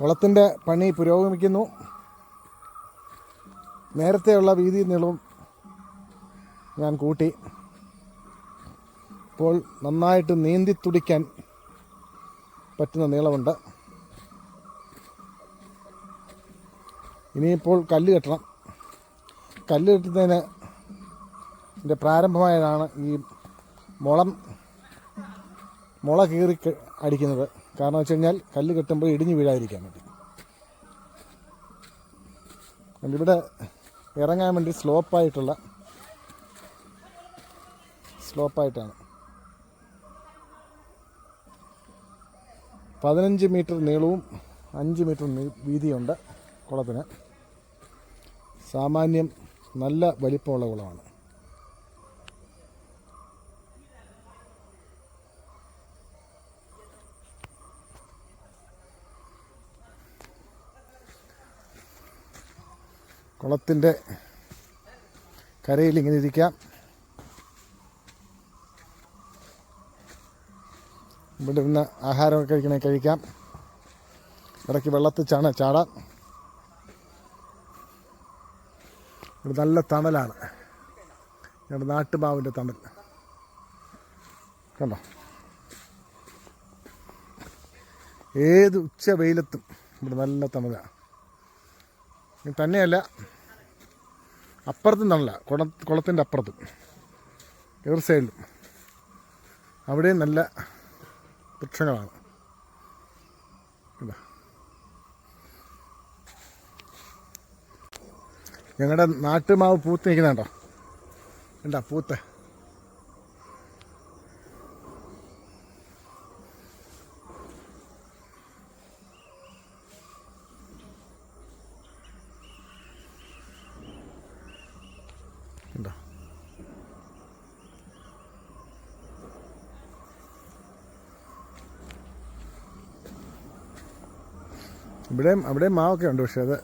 കുളത്തിന്റെ പണി പുരോഗമിക്കുന്നു. നേരത്തെയുള്ള വീതി നീളവും ഞാൻ കൂട്ടി. ഇപ്പോൾ നന്നായിട്ട് നീന്തി തുടിക്കാൻ പറ്റുന്ന നീളമുണ്ട്. ഇനിയിപ്പോൾ കല്ല് കെട്ടണം. കല്ല് കെട്ടുന്നതിന് എന്റെ പ്രാരംഭമായതാണ് ഈ മുളം മുള കീറി അടിക്കുന്നത്. കാരണം വെച്ച് കഴിഞ്ഞാൽ കല്ല് കെട്ടുമ്പോൾ ഇടിഞ്ഞു വീഴാതിരിക്കാൻ വേണ്ടി. ഇവിടെ ഇറങ്ങാൻ വേണ്ടി സ്ലോപ്പായിട്ടുള്ള സ്ലോപ്പായിട്ടാണ്. പതിനഞ്ച് മീറ്റർ നീളവും അഞ്ച് മീറ്റർ വീതിയുണ്ട് കുളത്തിന്. സാമാന്യം നല്ല വലിപ്പമുള്ള കുളമാണ്. കുളത്തിന്റെ കരയിൽ ഇങ്ങനെ ഇരിക്കാം. ഇവിടെ ഇരുന്ന് ആഹാരമൊക്കെ കഴിക്കണേ കഴിക്കാം. ഇടയ്ക്ക് വെള്ളത്തിൽ ചാണ ചാടാം ഇവിടെ നല്ല തണലാണ്. ഞങ്ങളുടെ നാട്ടുമാവിന്റെ തണൽ. കണ്ടോ? ഏത് ഉച്ച വെയിലത്തും ഇവിടെ നല്ല തണലാണ്. തന്നെയല്ല. അപ്പുറത്തും നല്ല കുള കുളത്തിന്റെ അപ്പുറത്തും. എതിർ സൈഡിലും. അവിടെയും നല്ല വൃക്ഷങ്ങളാണ്. ഞങ്ങളുടെ നാട്ടുമാവ് പൂത്ത് നിൽക്കുന്നുണ്ടോ? എന്താ പൂത്ത്. ഉണ്ടോ ഇവിടെയും അവിടെയും മാവൊക്കെ ഉണ്ട് പക്ഷേ അത്